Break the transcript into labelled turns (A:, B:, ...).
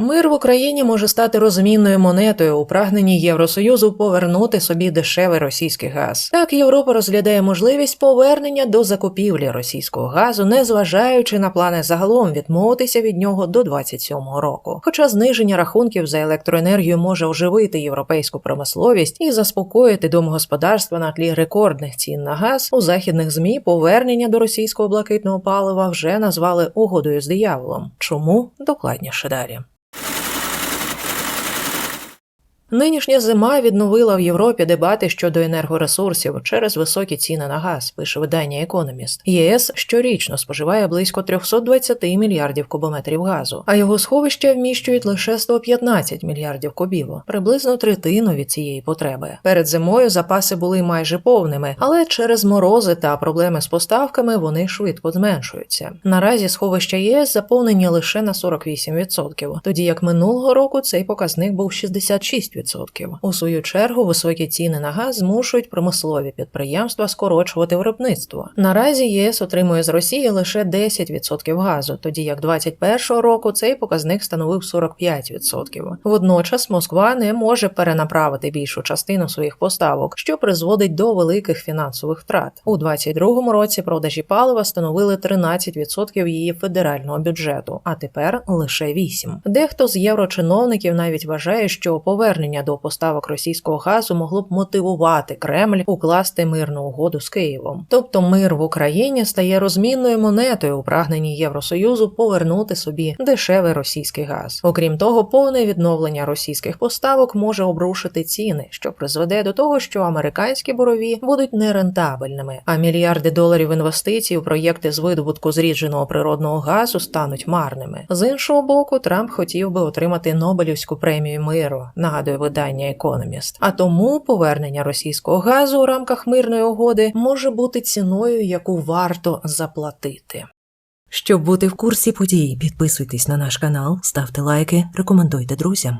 A: Мир в Україні може стати розмінною монетою у прагненні Євросоюзу повернути собі дешевий російський газ. Так Європа розглядає можливість повернення до закупівлі російського газу, незважаючи на плани загалом відмовитися від нього до 27-го року. Хоча зниження рахунків за електроенергію може оживити європейську промисловість і заспокоїти домогосподарства на тлі рекордних цін на газ, у західних змі повернення до російського блакитного палива вже назвали угодою з дияволом. Чому докладніше далі? Нинішня зима відновила в Європі дебати щодо енергоресурсів через високі ціни на газ, пише видання Економіст. ЄС щорічно споживає близько 320 мільярдів кубометрів газу, а його сховища вміщують лише 115 мільярдів кубів, приблизно третину від цієї потреби. Перед зимою запаси були майже повними, але через морози та проблеми з поставками вони швидко зменшуються. Наразі сховища ЄС заповнені лише на 48%, тоді як минулого року цей показник був 66%. У свою чергу високі ціни на газ змушують промислові підприємства скорочувати виробництво. Наразі ЄС отримує з Росії лише 10% газу, тоді як 2021 року цей показник становив 45%. Водночас Москва не може перенаправити більшу частину своїх поставок, що призводить до великих фінансових втрат. У 2022 році продажі палива становили 13% її федерального бюджету, а тепер лише 8%. Дехто з єврочиновників навіть вважає, що повернення до поставок російського газу могло б мотивувати Кремль укласти мирну угоду з Києвом. Тобто мир в Україні стає розмінною монетою у прагненні Євросоюзу повернути собі дешевий російський газ. Окрім того, повне відновлення російських поставок може обрушити ціни, що призведе до того, що американські бурові будуть нерентабельними, а мільярди доларів інвестицій у проєкти з видобутку зрідженого природного газу стануть марними. З іншого боку, Трамп хотів би отримати Нобелівську премію миру. Нагадує видання Економіст. А тому повернення російського газу у рамках мирної угоди може бути ціною, яку варто заплатити. Щоб бути в курсі подій, підписуйтесь на наш канал, ставте лайки, рекомендуйте друзям.